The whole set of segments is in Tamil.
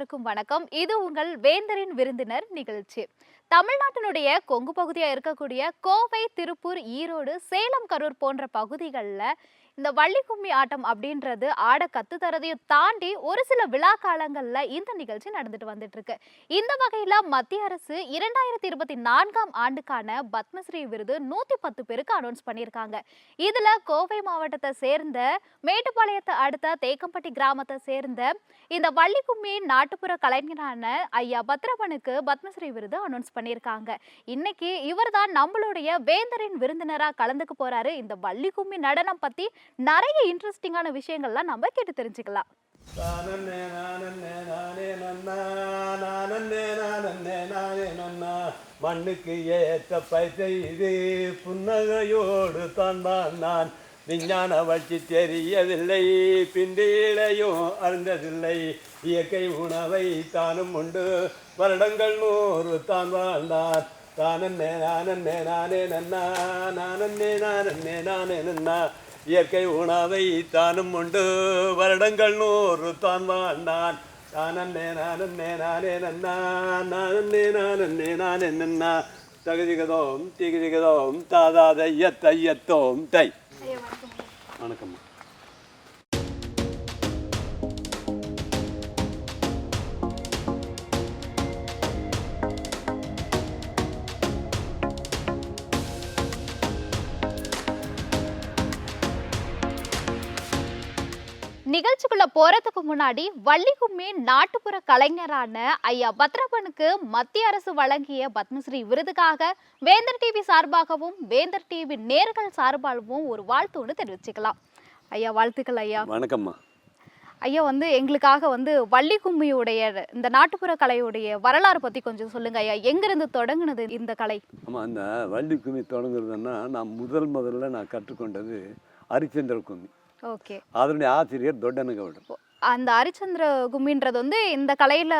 அனைவருக்கும் வணக்கம். இது உங்கள் வேந்தரின் விருந்தினர் நிகழ்ச்சி. தமிழ்நாட்டினுடைய கொங்கு பகுதியா இருக்கக்கூடிய கோவை திருப்பூர் ஈரோடு சேலம் கரூர் போன்ற பகுதிகளில் இந்த வள்ளி கும்மி ஆட்டம் அப்படின்றது ஆட கத்து தரதையும் தாண்டி ஒரு சில விழா காலங்கள்ல இந்த நிகழ்ச்சி நடந்துட்டு வந்துட்டு இருக்கு இந்த வகையில மத்திய அரசு இரண்டாயிரத்தி இருபத்தி நான்காம் ஆண்டுக்கான பத்மஸ்ரீ விருது நூத்தி பத்து பேருக்கு அனௌன்ஸ் பண்ணியிருக்காங்க. இதுல கோவை மாவட்டத்தை சேர்ந்த மேட்டுப்பாளையத்தை அடுத்த தேக்கம்பட்டி கிராமத்தை சேர்ந்த இந்த வள்ளி கும்மி நாட்டுப்புற கலைஞரான ஐயா பத்ரவனுக்கு பத்மஸ்ரீ விருது அனௌன்ஸ் பண்ணியிருக்காங்க. இன்னைக்கு இவர்தான் நம்மளுடைய வேந்தரின் விருந்தினராக கலந்துக்க போறாரு. இந்த வள்ளி கும்மி நடனம் பத்தி நிறைய இன்ட்ரெஸ்டிங்கான விஷயங்கள்லாம் நம்ம கேட்டு தெரிஞ்சுக்கலாம். நானே நானே மண்ணுக்கு ஏற்ற பைசை இது புன்னகையோடு தான் நான் விஞ்ஞான வளர்ச்சி தெரியவில்லை பிண்டியிலையும் அறிந்ததில்லை. இயற்கை உணவை தானும் உண்டு வருடங்கள் நூறு தான் வாழ்ந்தார். தானே நானே நானே நன்னா நானே நானே நானே நன்னா. இயற்கை உணவை தானும் உண்டு. வருடங்கள் நூறு தான் வாழ்ந்தான். நானன்னே நானன்னே நானே நன்னா நானன்னே நானன்னே நானே நன்னா. தகுதிகதோம் திகுதிகதோம் தாதாத ஐயத் ஐயத்தோம் தை. வணக்கம். போறதுக்கு முன்னாடி வள்ளி கும்மி நாட்டுப்புற கலைஞரான ஐயா பத்ரப்பனுக்கு மத்திய அரசு வழங்கிய பத்மஸ்ரீ விருதுக்காக வேந்தர் டிவி சார்பாகவும் வேந்தர் டிவி நேர்கள் சார்பாகவும் ஒரு வாழ்த்து ஒன்று தெரிவிச்சுக்கலாம். ஐயா வாழ்த்துக்கள் ஐயா. வணக்கம்மா. ஐயா வந்து எங்களுக்காக வந்து வள்ளி கும்மியுடைய இந்த நாட்டுப்புற கலையுடைய வரலாறு பத்தி கொஞ்சம் சொல்லுங்க ஐயா. எங்கிருந்து தொடங்குனது இந்த கலை? ஆமாம் அந்த வள்ளி கும்மி தொடங்குறதுன்னா நான் முதல் முதல்ல நான் கற்றுக்கொண்டது ஹரிச்சந்திர கும்மி ஓகே. அதனுடைய ஆசிரியர் தொண்டனகவுடன் அந்த ஹரிச்சந்திர கும்மின்றது வந்து இந்த கலையில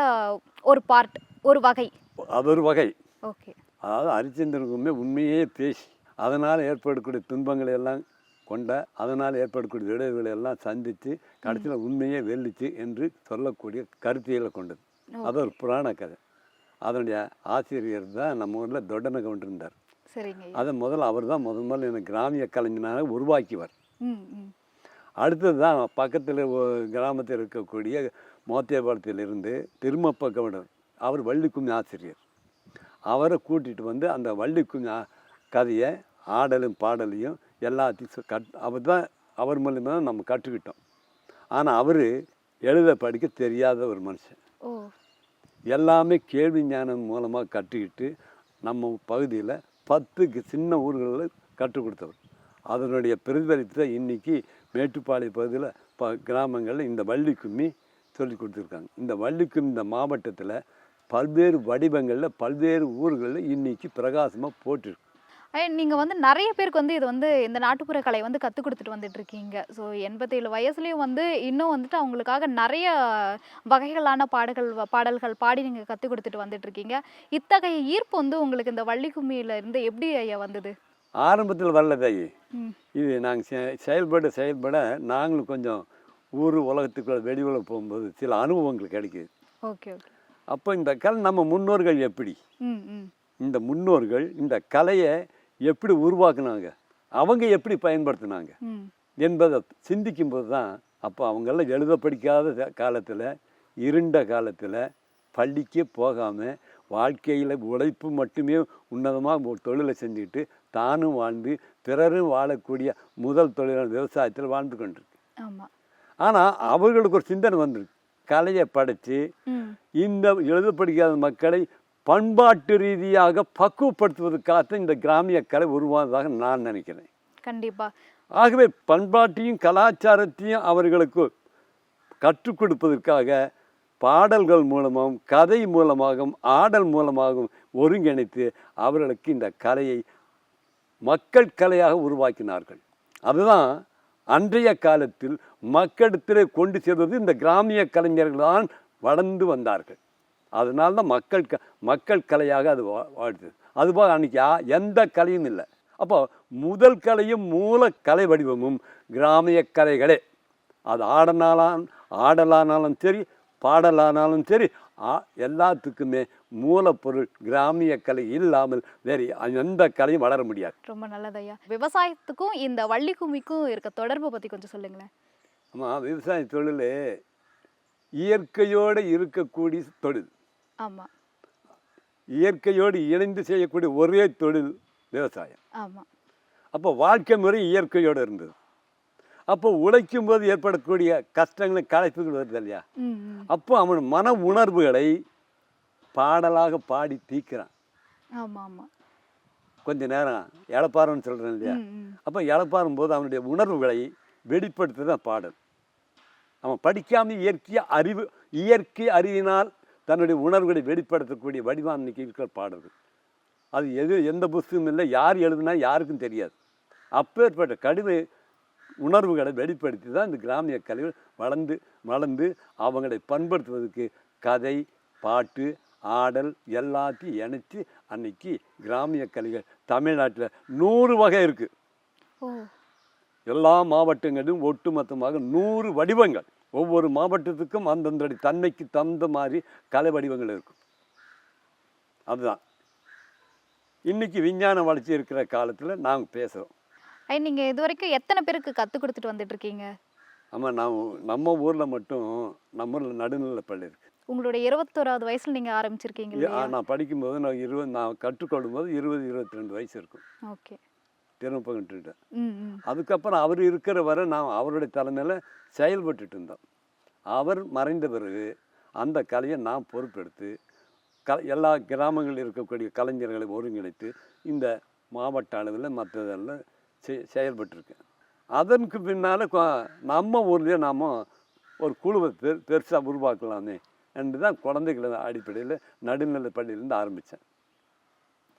ஒரு பார்ட் ஒரு வகை. அது ஒரு வகை. ஓகே. அதாவது ஹரிச்சந்திரனுக்குமே உண்மையே பேசி அதனால் ஏற்படக்கூடிய துன்பங்களை எல்லாம் கொண்ட அதனால் ஏற்படக்கூடிய விளைவுகளை எல்லாம் சந்தித்து கடைசியில் உண்மையே வெல்லிச்சு என்று சொல்லக்கூடிய கருத்தியலை கொண்டது. அது ஒரு புராண கதை. அதனுடைய ஆசிரியர் தான் நம்ம ஊரில் தொண்டனை சரிங்க ஐயா. அதை முதல்ல அவர் தான் முதல் முதல்ல எனக்கு கிராமிய கலைஞனாக உருவாக்கிவார் அடுத்தது தான் பக்கத்தில் கிராமத்தில் இருக்கக்கூடிய மோத்தியபாளத்திலிருந்து திருமப்ப கவுடர் அவர் வள்ளிக்கும்மி ஆசிரியர். அவரை கூட்டிகிட்டு வந்து அந்த வள்ளிக்கும்மி ஆ- கதையை ஆடலும் பாடலையும் எல்லாத்தையும் கட் அவர் தான் அவர் மூலியமாக தான் நம்ம கற்றுக்கிட்டோம். ஆனால் அவர் எழுத படிக்க தெரியாத ஒரு மனுஷன். எல்லாமே கேள்வி ஞானம் மூலமாக கற்றுக்கிட்டு நம்ம பகுதியில் பத்து கி- சின்ன ஊர்களில் கற்றுக் கொடுத்தவர். அதனுடைய பிரதிபலித்து இன்னைக்கு மேட்டுப்பாளைய பகுதியில் ப கிராமங்களில் இந்த வள்ளி கும்மி சொல்லி கொடுத்துருக்காங்க. இந்த வள்ளி கும்மி இந்த மாவட்டத்தில் பல்வேறு வடிவங்களில் பல்வேறு ஊர்களில் இன்னைக்கு பிரகாசமாக போட்டிருக்கு. ஐயா வந்து நிறைய பேருக்கு வந்து இது வந்து இந்த நாட்டுப்புற கலை வந்து கற்றுக் கொடுத்துட்டு வந்துட்டு இருக்கீங்க. ஸோ எண்பத்தேழு வயசுலேயும் வந்து இன்னும் வந்துட்டு அவங்களுக்காக நிறைய வகைகளான பாடல்கள் பாடல்கள் பாடி நீங்கள் கற்றுக் கொடுத்துட்டு வந்துட்டு இருக்கீங்க. இத்தகைய ஈர்ப்பு வந்து உங்களுக்கு இந்த வள்ளி கும்மியில இருந்து எப்படி ஐயா வந்தது? ஆரம்பத்தில் வரல தாயி. இது நாங்கள் செயல்பட செயல்பட நாங்களும் கொஞ்சம் ஊர் உலகத்துக்குள்ள வெளி உலகம் போகும்போது சில அனுபவங்கள் கிடைக்குது. ஓகே அப்போ இந்த கலை நம்ம முன்னோர்கள் எப்படி? இந்த முன்னோர்கள் இந்த கலையை எப்படி உருவாக்குனாங்க? அவங்க எப்படி பயன்படுத்தினாங்க? என்பதை சிந்திக்கும்போது தான் அப்போ அவங்கெல்லாம் எழுத படிக்காத காலத்தில் இருண்ட காலத்தில் பள்ளிக்கே போகாமல் வாழ்க்கையில் உழைப்பு மட்டுமே உன்னதமாக தொழிலை செஞ்சுக்கிட்டு தானும் வாழ்ந்து பிறரும் வாழக்கூடிய முதல் தொழிலான விவசாயத்தில் வாழ்ந்து கொண்டிருக்கு. ஆமா. ஆனால் அவர்களுக்கு ஒரு சிந்தனை வந்திருக்கு. கலையை படைத்து இந்த எழுத படிக்காத மக்களை பண்பாட்டு ரீதியாக பக்குவப்படுத்துவதற்காக இந்த கிராமிய கலை உருவானதாக நான் நினைக்கிறேன். கண்டிப்பா. ஆகவே பண்பாட்டையும் கலாச்சாரத்தையும் அவர்களுக்கு கற்றுக் கொடுப்பதற்காக பாடல்கள் மூலமாகவும் கதை மூலமாகவும் ஆடல் மூலமாகவும் ஒருங்கிணைத்து அவர்களுக்கு இந்த கலையை மக்கள் கலையாக உருவாக்கினார்கள். அதுதான் அன்றைய காலத்தில் மக்களிடத்திலே கொண்டு சேர்வது இந்த கிராமிய கலைஞர்கள் தான் வளர்ந்து வந்தார்கள். அதனால தான் மக்கள் க மக்கள் கலையாக அது வா வாழ்ந்தது. அதுபோல் அன்றைக்கி எந்த கலையும் இல்லை. அப்போ முதல் கலையும் மூல கலை வடிவமும் கிராமிய கலைகளே. அது ஆடனாலும் ஆடலானாலும் சரி பாடலானாலும் சரி எல்லாத்துக்குமே மூலப்பொருள் கிராமிய கலை இல்லாமல் வேறு எந்த கலையும் வளர முடியாது. ரொம்ப நல்லது ஐயா விவசாயத்துக்கும் இந்த வள்ளி கும்மிக்கும் இருக்க தொடர்பை பத்தி கொஞ்சம் சொல்லுங்களேன். ஆமாம் விவசாய தொழில் இயற்கையோடு இருக்கக்கூடிய தொழில். ஆமா. இயற்கையோடு இணைந்து செய்யக்கூடிய ஒரே தொழில் விவசாயம். ஆமா. அப்போ வாழ்க்கை முறை இயற்கையோடு இருந்தது. அப்போ உழைக்கும் போது ஏற்படக்கூடிய கஷ்டங்களை களைப்புகள் வருது இல்லையா. அப்போ அவன் மன உணர்வுகளை பாடலாக பாடி தீக்கிறான் கொஞ்ச நேரம் இழப்பாருன்னு சொல்கிறேன் இல்லையா. அப்போ இழப்பாரும் போது அவனுடைய உணர்வுகளை வெளிப்படுத்துறது தான் பாடல். அவன் படிக்காம இயற்கை அறிவு இயற்கை அறிவினால் தன்னுடைய உணர்வுகளை வெளிப்படுத்தக்கூடிய வடிவம் இன்னைக்கு இருக்கிற பாடல்கள். அது எது எந்த புஸ்தகம் இல்லை யார் எழுதுனா யாருக்கும் தெரியாது. அப்பேற்பட்ட கடின உணர்வுகளை வெளிப்படுத்தி தான் இந்த கிராமிய கலைகள் வளர்ந்து வளர்ந்து அவங்களை பண்படுத்துவதற்கு கதை பாட்டு ஆடல் எல்லாத்தையும் இணைச்சி அன்னைக்கு கிராமிய கலைகள் தமிழ்நாட்டில் நூறு வகை இருக்குது எல்லா மாவட்டங்களிலும் ஒட்டுமொத்தமாக நூறு வடிவங்கள். ஒவ்வொரு மாவட்டத்துக்கும் அந்தந்த தன்மைக்கு தகுந்த மாதிரி கலை வடிவங்கள் இருக்கும். அதுதான். இன்னைக்கு விஞ்ஞான வளர்ச்சி இருக்கிற காலத்தில் நாங்கள் பேசுகிறோம் ஐ நீங்க இது வரைக்கும் எத்தனை பேருக்கு கத்து கொடுத்துட்டு வந்துட்டு இருக்கீங்க? ஆமாம் நான் நம்ம ஊரில் மட்டும் நம்ம ஊரில் நடுநிலை பள்ளி இருக்கு. உங்களுடைய இருபத்தோராவது வயசுல நீங்க ஆரம்பிச்சிருக்கீங்க நான் படிக்கும்போது நான் இருபது நான் கற்றுக்கொள்ளும் போது இருபது இருபத்தி ரெண்டு வயசு இருக்கும். ஓகே. திருப்பங்கிட்டு ம் ம். அதுக்கப்புறம் அவர் இருக்கிற வரை நான் அவருடைய தலைமையில் செயல்பட்டுட்டு இருந்தோம். அவர் மறைந்த பிறகு அந்த கலையை நான் பொறுப்பெடுத்து க எல்லா கிராமங்களில் இருக்கக்கூடிய கலைஞர்களை ஒருங்கிணைத்து இந்த மாவட்ட அளவில் மற்றதெல்லாம் செ- செயல்பட்டிருக்கேன் அதற்கு பின்னால் நம்ம ஊர்லேயே நாம் ஒரு குழுவை பெரு பெருசாக உருவாக்கலாமே என்று தான் குழந்தைகள் அடிப்படையில் நடுநிலை பள்ளியிலேருந்து ஆரம்பித்தேன்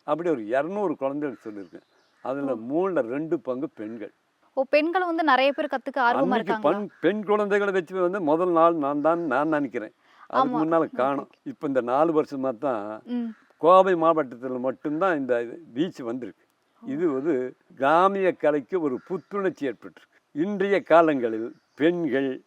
அப்படி ஒரு இரநூறு குழந்தைகள் சொல்லியிருக்கேன் அதில் மூணில் ரெண்டு பங்கு பெண்கள். ஓ பெண்கள் வந்து நிறைய பேர் கத்துக்க ஆர்வமா அன்னைக்கு இருக்காங்களா? பெண் பெண் குழந்தைகளை வச்சு வந்து முதல் நாள் நான் தான் நான் நினைக்கிறேன். அதுக்கு. முன்னால் காணும். இப்போ இந்த நாலு வருஷமாக தான் கோவை மாவட்டத்தில் மட்டும்தான் இந்த பீச் வந்திருக்கு. இது ஒரு கிராமிய கலைக்கு ஒரு புத்துணர்ச்சி ஏற்பட்டிருக்கு. இன்றைய காலங்களில் பெண்கள்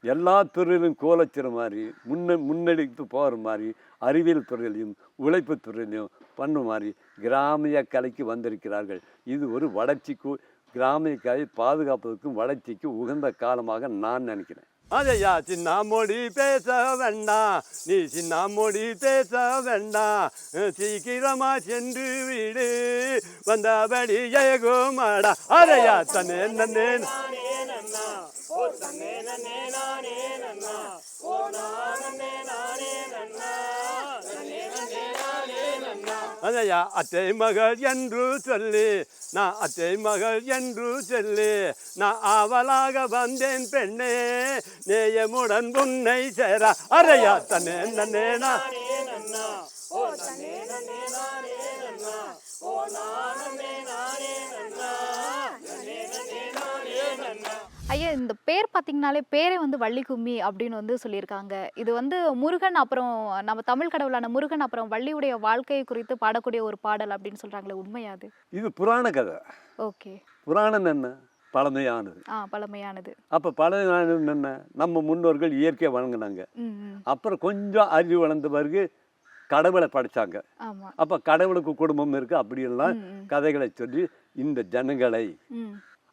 எல்லா துறையிலும் கோலச்சிற மாதிரி முன்ன முன்னெடுத்து போகிற மாதிரி அறிவியல் துறையிலையும் உழைப்பு துறையிலையும் பண்ண மாதிரி கிராமிய கலைக்கு வந்திருக்கிறார்கள். இது ஒரு வளர்ச்சிக்கு கிராமிய கலை பாதுகாப்பதற்கும் வளர்ச்சிக்கும் உகந்த காலமாக நான் நினைக்கிறேன். அதையா சின்ன மொழி பேச வேண்டாம் நீ சின்ன மொழி பேச வேண்டாம் சீக்கிரமா சென்று வீடு. வந்தபடி ஏகுமாடா. அதையா தன்னே நன்னே. ஓ தன்னே நன்னே நானே நன்னா. ஓ நானே நானே. அதையா அத்தை மகள் என்று சொல்லி. நான் அத்தை மகள் என்று சொல்லி. நான் ஆவலாக வந்தேன் பெண்ணே. நேயமுடன் உன்னை சேரா. அறையா தன்னே நன்னேனா ஓ தன்னே நன்னேனா ஓ நான் ஐயா இந்த பேர் பார்த்தீங்கனாலே பேரே வந்து வள்ளி கும்மி அப்படின்னு வந்து சொல்லியிருக்காங்க. இது வந்து முருகன் அப்புறம் நம்ம தமிழ் கடவுளான முருகன் அப்புறம் வள்ளியுடைய வாழ்க்கை குறித்து பாடக்கூடிய ஒரு பாடல் அப்படின்னு சொல்றாங்களே உண்மையா அது? இது புராண கதை. ஓகே. புராணம் என்ன? பழமையானது. ஆ பழமையானது. அப்போ பழமையானது என்ன? நம்ம முன்னோர்கள் இயற்கையை வழங்கினாங்க. அப்புறம் கொஞ்சம் அறிவு வளர்ந்த பிறகு கடவுளை படைச்சாங்க. அப்போ கடவுளுக்கு குடும்பம் இருக்குது அப்படியெல்லாம் ம், ம். கதைகளை சொல்லி இந்த ஜனங்களை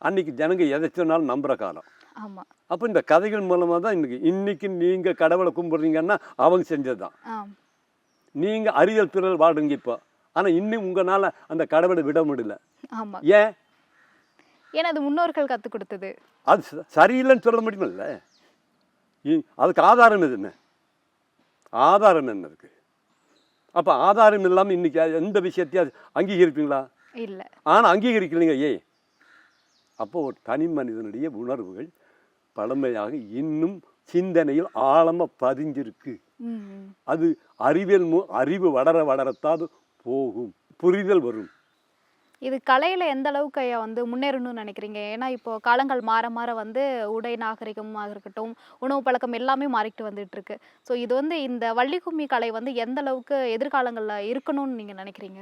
ம் அன்னைக்கு ஜனங்க எதை சொன்னாலும் நம்புகிற காலம். ஆமா. அப்போ இந்த கதைகள் மூலமாக தான் இன்னைக்கு இன்னைக்கு நீங்கள் கடவுளை கும்பிட்றீங்கன்னா அவங்க செஞ்சது தான் நீங்கள் அறிவியல் துறையில் வாடுங்க இப்போ. ஆனால் இன்னும் உங்களால் அந்த கடவுளை விட முடியல. ஆமா. ஏன்? ஏன்னா அது முன்னோர்கள் கத்து கொடுத்தது. அது சரியில்லைன்னு சொல்ல முடியுமில்ல அதுக்கு ஆதாரம் எது என்ன ஆதாரம் என்ன இருக்கு அப்போ ஆதாரம் இல்லாமல் இன்னைக்கு எந்த விஷயத்தையும் அங்கீகரிப்பீங்களா? இல்ல. ஆனால் அங்கீகரிக்கலைங்க ஏன் அப்போ ஒரு தனி மனிதனுடைய உணர்வுகள் பழமையாக இன்னும் சிந்தனையில் ஆழமாக பதிஞ்சிருக்கு. அது அறிவியல் அறிவு வளர வளரத்தான் போகும். புரிதல் வரும். இது கலையில எந்த அளவுக்கு ஐயா வந்து முன்னேறணும்னு நினைக்கிறீங்க? ஏன்னா இப்போ காலங்கள் மாற மாற வந்து உடை நாகரிகமாக இருக்கட்டும் உணவு பழக்கம் எல்லாமே மாறிட்டு வந்துட்டு இருக்கு ஸோ இது வந்து இந்த வள்ளி கும்மி கலை வந்து எந்த அளவுக்கு எதிர்காலங்கள்ல இருக்கணும்னு நீங்க நினைக்கிறீங்க?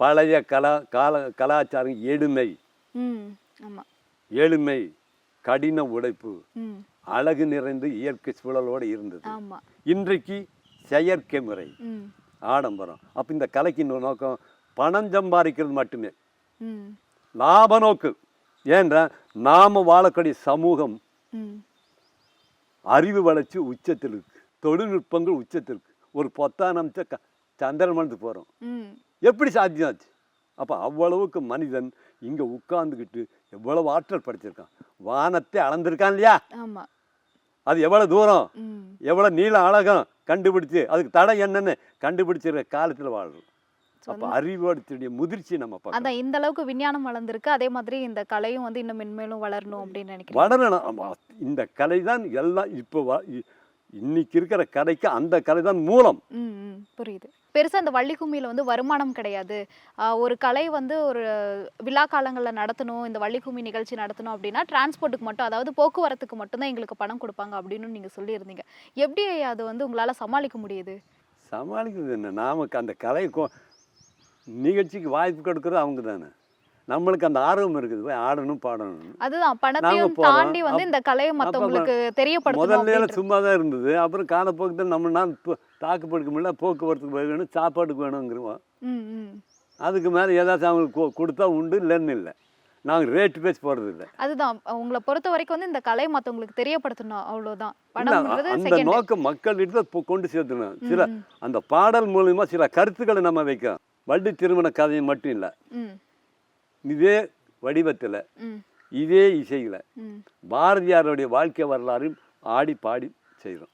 பழைய கலா கால கலாச்சாரம் எளிமை ம். ஆமா எளிமை கடின உழைப்பு ம். அழகு நிறைந்து இயற்கை சூழலோடு இருந்தது. இன்றைக்கு செயற்கை முறை ஆடம்பரம். அப்போ இந்த கலைக்கு இன்னொரு நோக்கம் பணம் சம்பாதிக்கிறது மட்டுமே. லாப நோக்கு. ஏன்றா நாம வாழக்கூடிய சமூகம் அறிவு வளர்ச்சி உச்சத்தில் இருக்கு. தொழில்நுட்பங்கள் உச்சத்தில் இருக்கு. ஒரு பொத்தான க சந்திரமணத்துக்கு போகிறோம் எப்படி சாத்தியமாச்சு? அப்போ அவ்வளவுக்கு மனிதன் இங்கே உட்கார்ந்துக்கிட்டு எவ்வளவு ஆற்றல் படைச்சிருக்கான். வானத்தை அளந்திருக்கான் இல்லையா? ஆமா. அது எவ்வளோ தூரம்? ம். எவ்வளோ நீள அழகம்? கண்டுபிடிச்சு அதுக்கு தடை என்னன்னு கண்டுபிடிச்சிருக்க காலத்தில் வாழ்றோம். அப்போ அறிவோடைய முதிர்ச்சி நம்ம அதான் இந்த அளவுக்கு விஞ்ஞானம் வளர்ந்துருக்கு. அதே மாதிரி இந்த கலையும் வந்து இன்னும் மென்மேலும் வளரணும் அப்படின்னு நினைக்கிறேன். வளரணும். இந்த கலை தான் எல்லாம் இப்போ இன்னைக்கு இருக்கிற கலைக்கு அந்த கலை தான் மூலம் புரியுது. பெருசா இந்த வள்ளி கும்மியில வந்து வருமானம் கிடையாது. ஒரு கலை வந்து ஒரு விழா காலங்களில் நடத்தணும் இந்த வள்ளி கும்மி நிகழ்ச்சி நடத்தணும் அப்படின்னா டிரான்ஸ்போர்ட்டுக்கு மட்டும் அதாவது போக்குவரத்துக்கு மட்டும்தான் எங்களுக்கு பணம் கொடுப்பாங்க அப்படின்னு நீங்க சொல்லியிருந்தீங்க. எப்படி அது வந்து உங்களால சமாளிக்க முடியுது? சமாளிக்கிறது என்ன? நாமக்கு அந்த கலை நிகழ்ச்சிக்கு வாய்ப்பு கொடுக்குறது அவங்க தானே. நம்மளுக்கு அந்த ஆர்வம் இருக்குது. போய் ஆடணும் பாடணும். அதுதான். பணத்தையும். தாண்டி வந்து இந்த கலையை மத்தவங்களுக்கு தெரியப்படுத்தணும் முதல்ல. சும்மா தான் இருந்தது. அப்புறம் காலப்போக்கத்தில் நம்ம நான் தாக்கு படுக்க முடியல போக்குவரத்துக்கு வேணும் சாப்பாட்டுக்கு வேணுங்கிறோம். அதுக்கு மேலே ஏதாச்சும் அவங்களுக்கு கொடுத்தா உண்டு இல்லைன்னு இல்லை. நாங்கள் ரேட்டு பேசி போகிறது இல்லை. அதுதான். உங்களை பொறுத்த வரைக்கும் வந்து இந்த கலை மத்தவங்களுக்கு தெரியப்படுத்தணும் பணம்ன்றது அந்த நோக்கம் மக்கள்கிட்ட கொண்டு சேர்த்துணும் சில அந்த பாடல் மூலியமா சில கருத்துக்களை நம்ம வைக்கிறோம். வள்ளி திருமண கதை மட்டும் இல்லை. இதே வடிவத்தில் இதே இசையில் பாரதியாருடைய வாழ்க்கை வரலாறையும் ஆடி பாடி செய்கிறோம்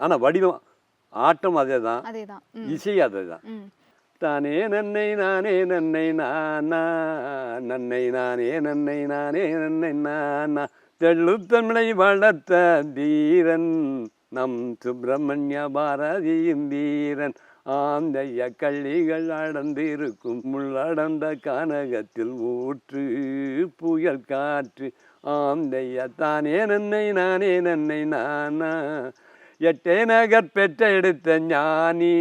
ஆனால் வடிவம் ஆட்டம் அதே தான் இசை அதே தான் தானே நன்னை நானே நன்னை நானா நன்னை நானே நன்னை நானே நன்னை நானா தெள்ளு தமிழை வளர்த்த தீரன் நம் சுப்பிரமணிய பாரதியின் தீரன். ஆந்தைய கள்ளிகள் அடர்ந்திருக்கும் முள்ளடர்ந்த கனகத்தில் ஊற்று புயல் காற்று. ஆந்தைய தானே நன்னை நானே நன்னை நானா எட்டே நகர் பெற்ற எடுத்த ஞானி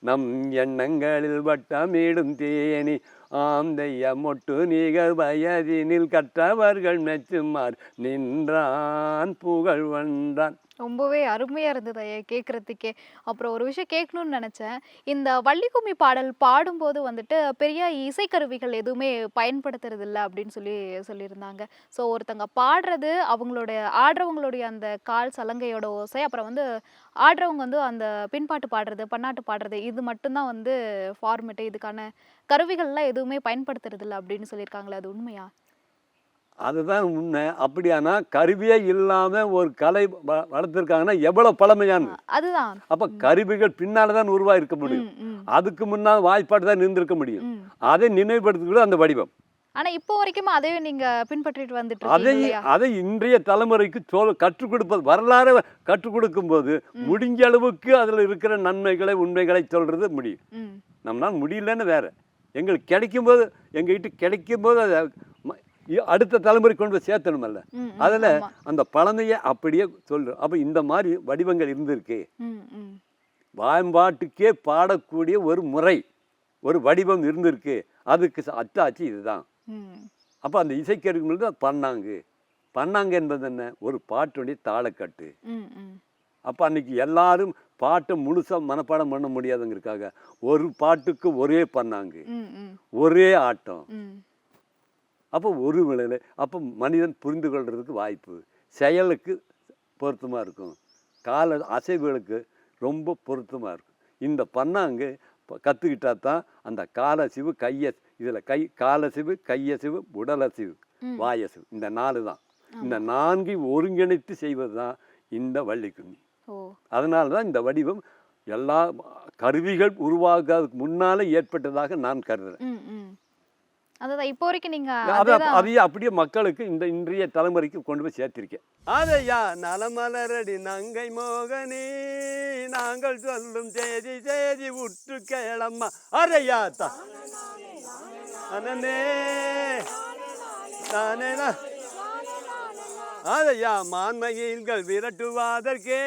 நம் எண்ணங்களில் வட்டமிடும் தேனி. ஆந்தைய மொட்டு நிகர் வயதினில் கற்றவர்கள் மெச்சுமார். நின்றான் புகழ் வந்தான். ரொம்பவே அருமையாக இருந்தது ஐயா கேட்குறதுக்கே அப்புறம் ஒரு விஷயம் கேட்கணும்னு நினச்சேன். இந்த வள்ளிக்கும்மி பாடல் பாடும்போது வந்துட்டு பெரிய இசைக்கருவிகள் எதுவுமே பயன்படுத்துறதில்ல அப்படின்னு சொல்லி சொல்லியிருந்தாங்க. ஸோ ஒருத்தங்க பாடுறது அவங்களுடைய ஆடுறவங்களுடைய அந்த கால் சலங்கையோட ஓசை அப்புறம் வந்து ஆடுறவங்க வந்து அந்த பின்பாட்டு பாடுறது பன்னாட்டு பாடுறது இது மட்டும்தான் வந்து ஃபார்மெட்டு இதுக்கான கருவிகள்லாம் எதுவுமே பயன்படுத்துறதில்ல அப்படின்னு சொல்லியிருக்காங்களே அது உண்மையா? அதுதான் உண்மை. அப்படியானா கருவியே இல்லாம ஒரு கலை வளர்த்திருக்காங்கன்னா எவ்வளவு பழமையானது அதுதான். அப்ப கருவிகள் பின்னால தான் உருவாயிருக்க முடியும். அதுக்கு முன்னால் வாய்ப்பாடு தான் இருந்திருக்க முடியும். அதை நினைவுபடுத்துகிறது அந்த வடிவம். ஆனா இப்போ வரைக்கும் அதே நீங்க பின்பற்றிட்டு வந்துட்டு அதை அதை இன்றைய தலைமுறைக்கு சொல் கற்றுக் கொடுப்பது வரலாறு கற்றுக் கொடுக்கும்போது முடிஞ்ச அளவுக்கு அதில் இருக்கிற நன்மைகளை உண்மைகளை சொல்றது முடியும். நம்மளால் முடியலன்னு வேற. எங்களுக்கு கிடைக்கும்போது எங்ககிட்ட கிடைக்கும்போது அதை ம- இ- அடுத்த தலைமுறை கொண்டு போய் சேர்த்தணுமல்ல அதில். அந்த பழமையை அப்படியே சொல்றோம் அப்போ இந்த மாதிரி வடிவங்கள் இருந்திருக்கு. வாய்ப்பாட்டுக்கே பாடக்கூடிய ஒரு முறை ஒரு வடிவம் இருந்திருக்கு அதுக்கு ச- அத்தாட்சி இதுதான். அப்போ அந்த இசைக்கருவிகள் தான் பண்ணாங்க பண்ணாங்க என்பது என்ன ஒரு பாட்டுடைய தாளக்கட்டு. அப்போ அன்னைக்கு எல்லாரும் பாட்டை முழுசாக மனப்பாடம் பண்ண முடியாதுங்கிறதுக்காக ஒரு பாட்டுக்கு ஒரே பண்ணாங்க. ஒரே ஆட்டம். அப்போ ஒரு வேளையில் அப்போ மனிதன் புரிந்து கொள்றதுக்கு வாய்ப்பு. செயலுக்கு பொருத்தமாக இருக்கும். கால அசைவுகளுக்கு ரொம்ப பொருத்தமாக இருக்கும். இந்த பண்ணாங்க கற்றுக்கிட்டா தான் அந்த காலசிவு கைய இதில் கை காலசிவு கையசிவு உடலசிவு. வாயசிவு இந்த நாலு தான். இந்த நான்கை ஒருங்கிணைத்து செய்வது தான் இந்த வள்ளிக்கும்மி. ஓ. அதனால தான் இந்த வடிவம் எல்லா கருவிகள் உருவாகாததுக்கு முன்னாலே ஏற்பட்டதாக நான் கருதுறேன். அதுதான் இப்போ வரைக்கும் நீங்க அதை அதையே அப்படியே மக்களுக்கு இந்த இன்றைய தலைமுறைக்கு கொண்டு போய் சேர்த்திருக்கேன். அதையா நலமலரடி நங்கை மோகனே நாங்கள் சொல்லும் செய்தி செய்தி உற்று கேளம்மா. அரையா தானே நா- அதையா மான்மயில்கள் விரட்டுவாதற்கே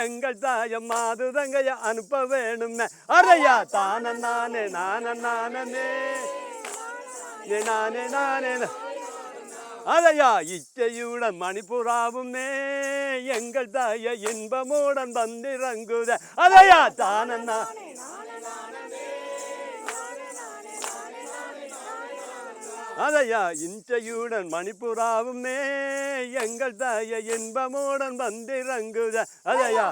எங்கள் தாயம் மாதுதங்கைய அனுப்ப வேணும் அரையா தான நானே நான. அதையா இச்சையுடன் மணிப்புறாவுமே எங்கள் தாய இன்பமுடன் வந்திறங்குத அதையா தானண்ணா அதையா இஞ்சையுடன் மணிப்புறாவுமே எங்கள் தாய இன்பமுடன் வந்திறங்குத அதையா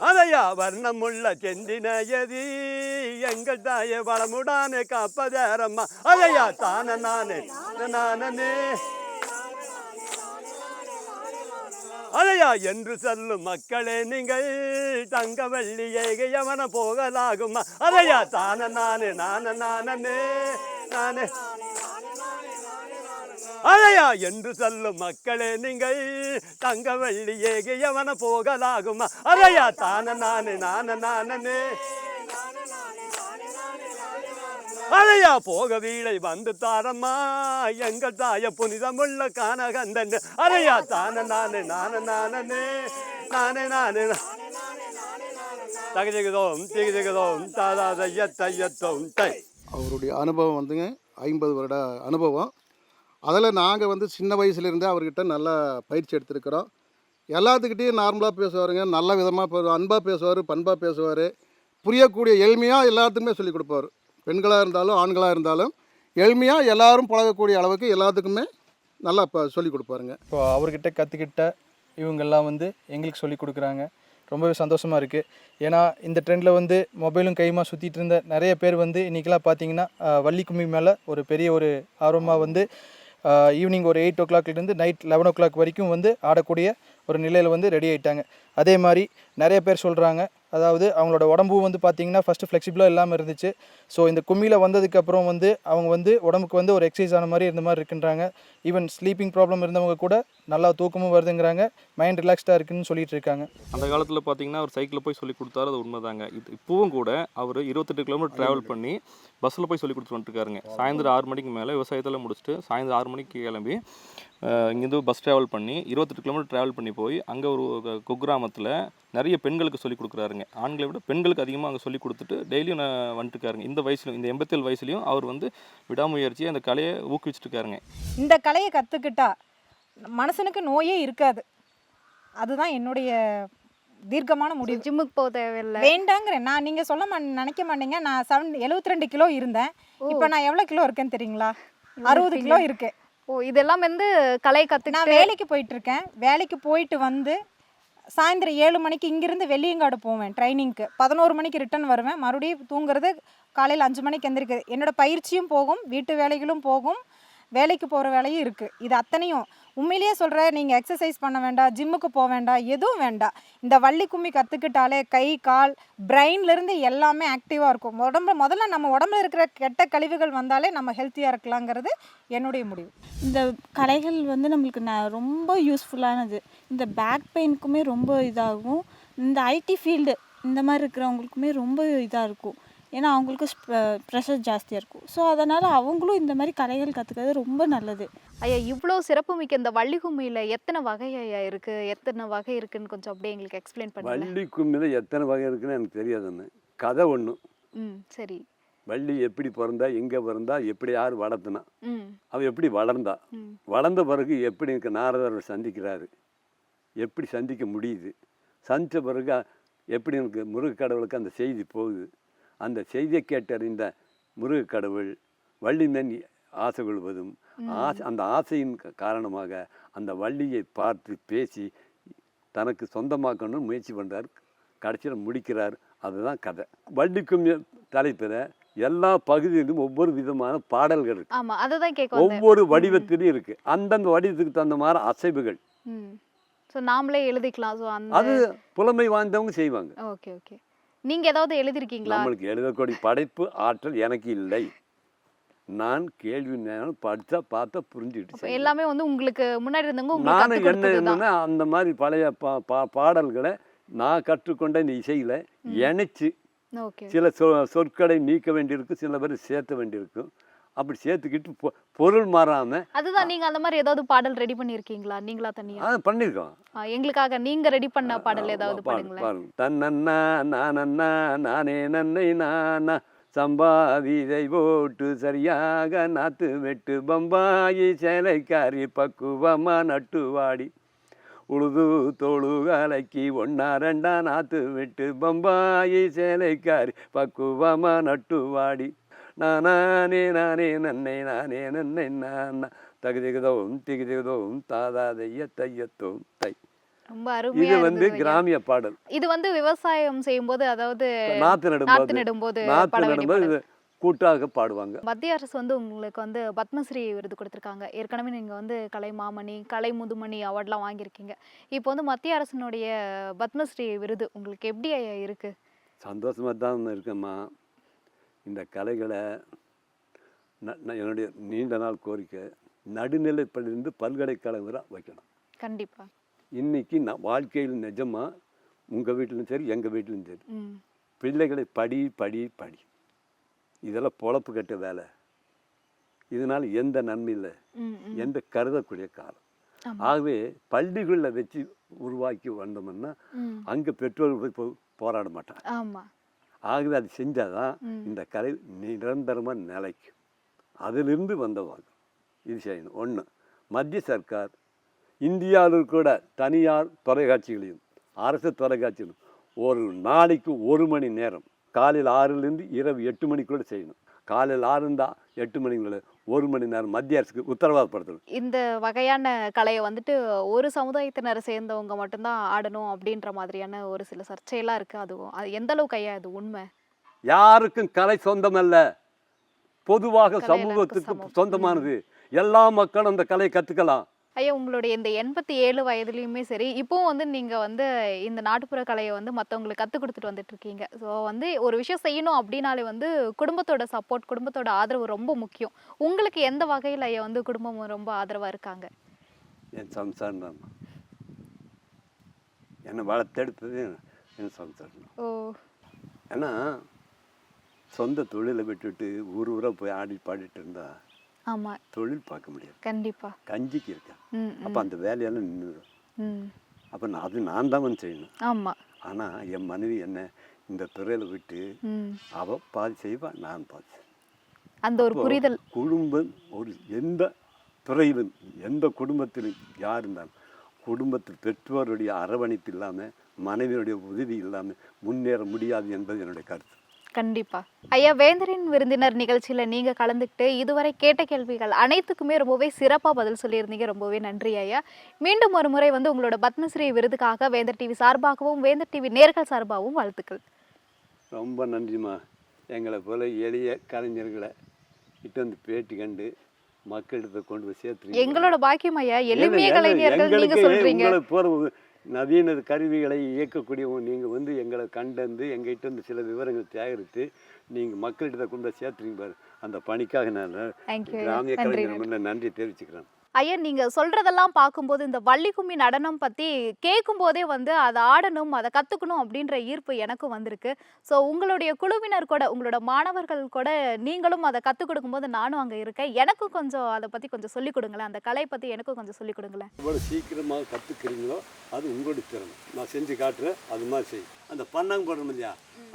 அதையா வர்ணமுள்ள செந்தினயதி? எங்கள் தாய வளமுடானே காப்பதேரம்மா. அதையா தான நானே நானே அதையா என்று சொல்லும் மக்களே நீங்கள் தங்க வள்ளி ஏகையவன போகலாகுமா அதையா தான நானே நான நானே நானே. அழையா என்று சொல்லும் மக்களே நீங்கள். தங்க வள்ளி ஏகையவன போகலாகுமா. அழையா தான நானு நான நானே அழையா போக வீடை வந்து தாரம்மா. எங்கள் தாய புனிதமுள்ள கானகந்தன். அழையா தான நானு நான நானே நானே நானே தகஜகதோம் திகஜகதோம் தாதா தைய தையத்தோம் தை. அவருடைய அனுபவம் வந்துங்க ஐம்பது வருட அனுபவம். அதில் நாங்கள் வந்து சின்ன வயசுலேருந்தே அவர்கிட்ட நல்லா பயிற்சி எடுத்திருக்கிறோம். எல்லாத்துக்கிட்டேயும் நார்மலாக பேசுவாருங்க. நல்ல விதமாக அன்பாக பேசுவார் பண்பாக பேசுவார். புரியக்கூடிய எளிமையாக எல்லாத்துக்குமே சொல்லிக் கொடுப்பாரு. பெண்களாக இருந்தாலும் ஆண்களாக இருந்தாலும் எளிமையாக எல்லாரும் பழகக்கூடிய அளவுக்கு எல்லாத்துக்குமே நல்லா இப்போ சொல்லிக் கொடுப்பாருங்க. இப்போ அவர்கிட்ட கற்றுக்கிட்ட இவங்கெல்லாம் வந்து எங்களுக்கு சொல்லிக் கொடுக்குறாங்க. ரொம்பவே சந்தோஷமாக இருக்குது ஏன்னா இந்த ட்ரெண்டில் வந்து மொபைலும் கையுமா சுற்றிட்டு இருந்த நிறைய பேர் வந்து இன்றைக்கெலாம் பார்த்தீங்கன்னா வள்ளி கும்மி மேலே ஒரு பெரிய ஒரு ஆர்வமாக வந்து ஈவினிங் ஒரு எயிட் ஓ கிளாக்லேருந்து நைட் லெவன் ஓ கிளாக் வரைக்கும் வந்து ஆடக்கூடிய ஒரு நிலையில் வந்து ரெடி ஆகிட்டாங்க அதே மாதிரி நிறைய பேர் சொல்கிறாங்க அதாவது அவங்களோட உடம்பு வந்து பார்த்தீங்கன்னா ஃபஸ்ட்டு ஃப்ளெக்சிபிளாக இல்லாமல் இருந்துச்சு. ஸோ இந்த கும்மியில் வந்ததுக்கப்புறம் வந்து அவங்க வந்து உடம்புக்கு வந்து ஒரு எக்ஸசைஸ் ஆன மாதிரி இருந்த மாதிரி இருக்குன்றாங்க. ஈவன் ஸ்லீப்பிங் ப்ராப்ளம் இருந்தவங்க கூட நல்லா தூக்கமும் வருதுங்கிறாங்க. மைண்ட் ரிலாக்ஸ்டாக இருக்குன்னு சொல்லிட்டு இருக்காங்க. அந்த காலத்தில் பார்த்தீங்கன்னா அவர் சைக்கிளில் போய் சொல்லி கொடுத்தாரு அது உண்மைதாங்க. இது இப்போவும் கூட அவர் இருபத்தெட்டு கிலோமீட்டர் ட்ராவல் பண்ணி பஸ்ஸில் போய் சொல்லி கொடுத்துட்டு வந்துட்டுருக்காருங்க. சாயந்தரம் ஆறு மணிக்கு மேலே விவசாயத்தில் முடிச்சுட்டு சாயந்தரம் ஆறு மணிக்கு கிளம்பி இங்கேருந்து பஸ் ட்ராவல் பண்ணி இருபத்தெட்டு கிலோமீட்டர் ட்ராவல் பண்ணி போய் அங்கே ஒரு கு- குக்கிராமத்தில் நிறைய பெண்களுக்கு சொல்லி கொடுக்குறாருங்க. ஆண்களை விட பெண்களுக்கு அதிகமாக அங்கே சொல்லி கொடுத்துட்டு டெய்லியும் நான் வந்துட்டுருக்காருங்க. இந்த வயசுலையும் இந்த எண்பத்தேழு வயசுலையும் அவர் வந்து விடாமுயற்சியை அந்த கலையை ஊக்குவிச்சுட்டு இருக்காருங்க இந்த கலையை கற்றுக்கிட்டா மனுஷனுக்கு நோயே இருக்காது. அதுதான் என்னுடைய தீர்க்கமான முடிவு. ஜிம்முக்கு போக தேவையில்லை. வேண்டாங்கிறேன். நான் நீங்கள் சொல்ல மா நினைக்க மாட்டீங்க. நான் செவன் எழுபத்தி ரெண்டு கிலோ இருந்தேன். இப்போ நான் எவ்வளோ கிலோ இருக்கேன்னு தெரியுங்களா? அறுபது கிலோ இருக்கேன் ஓ இதெல்லாம் வந்து கலை நான் வேலைக்கு போயிட்டு இருக்கேன் வேலைக்கு போயிட்டு வந்து சாயந்தரம் ஏழு மணிக்கு இங்கிருந்து வெள்ளியங்காடு போவேன் ட்ரைனிங்க்கு பதினோரு மணிக்கு ரிட்டர்ன் வருவேன். மறுபடியும் தூங்குறது காலையில் அஞ்சு மணிக்கு எந்திரிக்குது என்னோடய பயிற்சியும் போகும் வீட்டு வேலைகளும் போகும். வேலைக்கு போகிற வேலையும் இருக்குது இது அத்தனையும் உண்மையிலேயே சொல்கிறேன் நீங்கள் எக்ஸசைஸ் பண்ண வேண்டாம் ஜிம்முக்கு போக வேண்டாம் எதுவும் வேண்டாம். இந்த வள்ளி கும்மி கற்றுக்கிட்டாலே கை கால் பிரெயின்லேருந்து எல்லாமே ஆக்டிவாக இருக்கும். உடம்புல முதல்ல நம்ம உடம்புல இருக்கிற கெட்ட கழிவுகள் வந்தாலே நம்ம ஹெல்த்தியாக இருக்கலாங்கிறது என்னுடைய முடிவு. இந்த கலைகள் வந்து நம்மளுக்கு ந ரொம்ப யூஸ்ஃபுல்லானது இந்த பேக் பெயினுக்குமே ரொம்ப இதாகும். இந்த ஐடி ஃபீல்டு இந்த மாதிரி இருக்கிறவங்களுக்குமே ரொம்ப இதாக இருக்கும். ஏன்னா அவங்களுக்கு ப்ரெஷர் ஜாஸ்தியாக இருக்கும். ஸோ அதனால் அவங்களும் இந்த மாதிரி கலைகள் கற்றுக்கிறது ரொம்ப நல்லது. ஐயா இவ்வளோ சிறப்புமிக்க இந்த வள்ளி கும்மியில எத்தனை வகை ஐயா இருக்கு? எத்தனை வகை இருக்குன்னு கொஞ்சம் அப்படியே எங்களுக்கு எக்ஸ்பிளைன் பண்ணுங்க வள்ளி கும்மியில் எத்தனை வகை இருக்குன்னு எனக்கு தெரியாதுன்னு கதை ஒன்று ம் சரி. வள்ளி எப்படி பிறந்தா எங்கே பிறந்தா எப்படி யார் வளர்த்துனா ம். அவள் எப்படி வளர்ந்தா வளர்ந்த பிறகு எப்படி எனக்கு நாரதர் சந்திக்கிறாரு எப்படி சந்திக்க முடியுது சந்தித்த பிறகு எப்படி எனக்கு முருகக்கடவுளுக்கு அந்த செய்தி போகுது அந்த செய்தியை கேட்டறிந்த முருகக்கடவுள் வள்ளி மேன் ஆசை கொள்வதும் ஆசை அந்த ஆசையின் காரணமாக அந்த வள்ளியை பார்த்து பேசி தனக்கு சொந்தமாக்கணும்னு முயற்சி பண்ணுறார் கடைசியில் முடிக்கிறார். அதுதான் கதை. வள்ளிக்கும் தலைப்பில் எல்லா பகுதியிலும் ஒவ்வொரு விதமான பாடல்கள் இருக்கு. ஒவ்வொரு வடிவத்திலும் இருக்கு. அந்தந்த வடிவத்துக்கு தகுந்த மாதிரி அசைவுகள். ஸோ நாமளே எழுதிக்கலாம். ஸோ அது புலமை வாய்ந்தவங்க செய்வாங்க. Okay okay. நீங்க ஏதாவது எழுதிருக்கீங்களா நம்மளுக்கு எழுதக்கூடிய படைப்பு ஆற்றல் எனக்கு இல்லை. நான் கேள்வி நேரம் படித்தா பார்த்தா புரிஞ்சுக்கிட்டு. எல்லாமே வந்து உங்களுக்கு முன்னாடி இருந்தவங்க நானும் என்ன என்னன்னா அந்த மாதிரி பழைய பா பா- பாடல்களை நான் கற்றுக்கொண்ட இந்த இசையில் இணைச்சு சில சொ சொற்களை நீக்க வேண்டியிருக்கும் சில பேர் சேர்த்த வேண்டியிருக்கும். அப்படி சேர்த்துக்கிட்டு பொ- பொருள் மாறாமல் அதுதான் நீங்க அந்த மாதிரி ஏதாவது பாடல் ரெடி பண்ணிருக்கீங்களா நீங்களா தனியா? அதை பண்ணியிருக்கோம். ஆ, எங்களுக்காக நீங்க ரெடி பண்ண பாடல் ஏதாவது பாடுங்களேன். தன்னன்னா நானன்னா நானே நன்னை நானா சம்பாதிதை போட்டு சரியாக நாத்து வெட்டு பம்பாயி சேலைக்காரி பக்குவமா நட்டுவாடி உழுது தொழு கலக்கி ஒன்னா ரெண்டா நாத்து விட்டு பம்பாயி சேலைக்காரி பக்குவமா நட்டுவாடி நானே நானே நன்னை நானே நன்னை நான். தகுதிகுதவும் திகுதிகுதவும் தாதா தைய தையத்தோம் தை ரொம்ப இது அருமையா வந்து இருந்தது ஐயா. கிராமிய பாடல். இது வந்து விவசாயம் செய்யும்போது அதாவது நாத்து நடும்போது நடும்போது நாத்து நடும்போது. இது கூட்டாக பாடுவாங்க. மத்திய அரசு வந்து உங்களுக்கு வந்து பத்மஸ்ரீ விருது கொடுத்துருக்காங்க. ஏற்கனவே நீங்கள் வந்து கலை மாமணி கலை முதுமணி அவார்ட்லாம் வாங்கியிருக்கீங்க. இப்போ வந்து மத்திய அரசினுடைய பத்மஸ்ரீ விருது உங்களுக்கு எப்படி இருக்கு? சந்தோஷமாக தான் இருக்கேம்மா. இந்த கலைகளை என்னுடைய நீண்ட நாள் கோரிக்கை நடுநிலைப்பள்ளியிலிருந்து பல்கலைக்கழகம் வரை வைக்கணும். கண்டிப்பா. இன்னைக்கு நான் வாழ்க்கையில் நிஜமாக உங்கள் வீட்டிலும் சரி எங்கள் வீட்டிலும் சரி பிள்ளைகளை படி படி படி. இதெல்லாம் பொழப்பு கட்ட வேலை. இதனால் எந்த நன்மை இல்லை. எந்த கருதக்கூடிய காலம். ஆகவே பள்ளிகளில் வச்சு உருவாக்கி வந்தோம்னா அங்கே பெற்றோர்கள் போய் போராட மாட்டாங்க. ஆமா. ஆகவே அது செஞ்சாதான் ம். இந்த கலை நிரந்தரமாக நிலைக்கும். அதிலிருந்து வந்தவாங்க இது செய்யணும். ஒன்று மத்திய சர்க்கார் இந்தியாவில் கூட தனியார் தொலைக்காட்சிகளையும் அரசு தொலைக்காட்சிகளும் ஒரு நாளைக்கு ஒரு மணி நேரம் காலையில் ஆறுலேருந்து இரவு எட்டு மணிக்குள்ள செய்யணும். காலையில் ஆறு இருந்தால் எட்டு மணிக்குள்ள ஒரு மணி நேரம் மத்திய அரசுக்கு உத்தரவாதப்படுத்தணும். இந்த வகையான கலையை வந்துட்டு ஒரு சமுதாயத்தினரை சேர்ந்தவங்க மட்டும்தான் ஆடணும் அப்படின்ற மாதிரியான ஒரு சில சர்ச்சையெல்லாம் இருக்கு. அதுவும் அது எந்த அளவுக்கு ஐயா அது உண்மை? யாருக்கும் கலை சொந்தமல்ல. பொதுவாக கலை எல்லாருக்கும் சமூகத்துக்கு. சொந்தமானது. எல்லா மக்களும் அந்த கலையை கற்றுக்கலாம் ஐயா உங்களுடைய இந்த எண்பத்தி ஏழு வயதுலயுமே சரி இப்போவும் வந்து நீங்க வந்து இந்த நாட்டுப்புற கலையை வந்து மத்தவங்களுக்கு கத்து கொடுத்துட்டு வந்துட்டு இருக்கீங்க ஸோ வந்து ஒரு விஷயம் செய்யணும் அப்படின்னாலே வந்து குடும்பத்தோட சப்போர்ட் குடும்பத்தோட ஆதரவு ரொம்ப முக்கியம். உங்களுக்கு எந்த வகையில் ஐயா வந்து குடும்பம் ரொம்ப ஆதரவா இருக்காங்க? என் சம்சாரம். தான் என்னை வளர்த்தெடுத்தது என் சம்சாரம். ஓ. ஏன்னா சொந்த தொழிலை விட்டுட்டு ஊர் ஊரா போய் ஆடி பாடிட்டு இருந்தா ஆமா. தொழில் பார்க்க முடியாது. கண்டிப்பா. கஞ்சிக்கு இருக்கேன். ம் அப்போ அந்த வேலையெல்லாம் நின்றுடும். அப்போ நான் அது நான் தான் வந்து செய்யணும். ஆமா. ஆனால் என் மனைவி என்ன இந்த துறையில் விட்டு ம். அவ பாதி செய்வா நான் பாதி. அந்த ஒரு புரிதல். குடும்பம் ஒரு எந்த துறையிலும் எந்த குடும்பத்திலும் யார் இருந்தாலும் குடும்பத்தில் பெற்றோருடைய அரவணைப்பு இல்லாமல் மனைவியுடைய உதவி இல்லாமல் முன்னேற முடியாது என்பது என்னுடைய கருத்து. கண்டிப்பா. ஐயா வேந்தரின் விருந்தினர் நிகழ்ச்சியில நீங்க கலந்துக்கிட்டு இதுவரை கேட்ட கேள்விகள் அனைத்துக்குமே ரொம்பவே சிறப்பா பதில் சொல்லியிருந்தீங்க. ரொம்பவே நன்றி ஐயா. மீண்டும் ஒரு முறை வந்து உங்களோட பத்மஸ்ரீ விருதுக்காக வேந்தர் டிவி சார்பாகவும் வேந்தர் டிவி நேர்கள் சார்பாகவும் வாழ்த்துக்கள். ரொம்ப நன்றிம்மா. எங்களை போல எளிய கலைஞர்களை இட்டு வந்து பேட்டி கண்டு மக்களிடத்தை கொண்டு போய் சேர்த்து எங்களோட பாக்கியம் ஐயா. எளிமைய கலைஞர்கள் நீங்க சொல்றீங்க. உங்களை போற ஒரு நவீன கருவிகளை இயக்கக்கூடிய நீங்கள் வந்து எங்களை கண்டந்து எங்ககிட்ட இருந்து சில விவரங்கள் சேகரித்து நீங்கள் மக்களிடத்தை கொண்டு சேர்த்துறீங்க பாரு. அந்த பணிக்காக நான் கிராமிய கலைஞர் நன்றி தெரிவிச்சுக்கிறேன். ஐயா நீங்க சொல்றதெல்லாம் பார்க்கும்போது இந்த வள்ளி கும்மி நடனம் பத்தி கேட்கும் போதே வந்து அதை ஆடணும் அதை கத்துக்கணும் அப்படின்ற ஈர்ப்பு எனக்கும் வந்திருக்கு. ஸோ உங்களுடைய குழுவினர் கூட உங்களோட மாணவர்கள் கூட நீங்களும் அதை கற்றுக் கொடுக்கும்போது நானும் அங்கே இருக்கேன். எனக்கும் கொஞ்சம் அதை பத்தி கொஞ்சம் சொல்லிக் கொடுங்களேன். அந்த கலை பத்தி எனக்கும் கொஞ்சம் சொல்லிக் கொடுங்களேன். எவ்வளோ சீக்கிரமாக கற்றுக்கிறீங்களோ அது உங்களுடைய திறமை நான் செஞ்சு காட்டுறேன் அது மாதிரி செய். அந்த பண்ணாங்க போடுறோம் இல்லையா?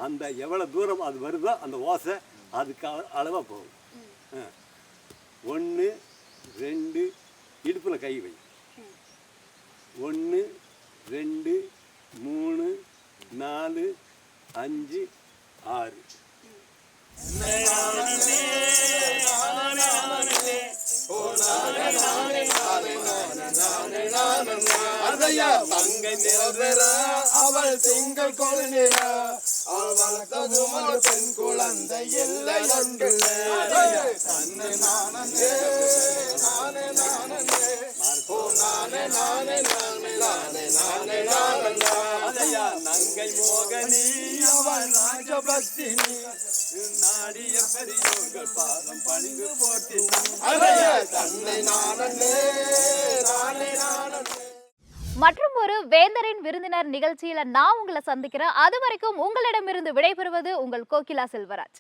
அந்த எவ்வளோ தூரம் அது வருதோ அந்த ஓசை அதுக்கு அளவாக போகும். ஒன்று ரெண்டு இடுப்பில் கை வை. ஒன்று ரெண்டு மூணு நாலு அஞ்சு ஆறு. தங்கை நிறந்தர அவள் திங்கள் கொழுநிற அவள் ஒரு பெண் குழந்தை இல்லை அன்பில்ல தன்னை நானே நானே நானே ஓ நானே நானே நானே நானே நானே நானே நங்கை மோகனி அவள் ராஜபக்தினி நாடிய பெரியோர்கள் பாதம் பணிந்து போட்டினான் அதையா தன்னை நானே நானே நானே. மற்றும் ஒரு வேந்தரின் விருந்தினர் நிகழ்ச்சியில நான் உங்களை சந்திக்கிறேன். அது வரைக்கும் உங்களிடமிருந்து விடைபெறுவது உங்கள் கோகிலா செல்வராஜ்.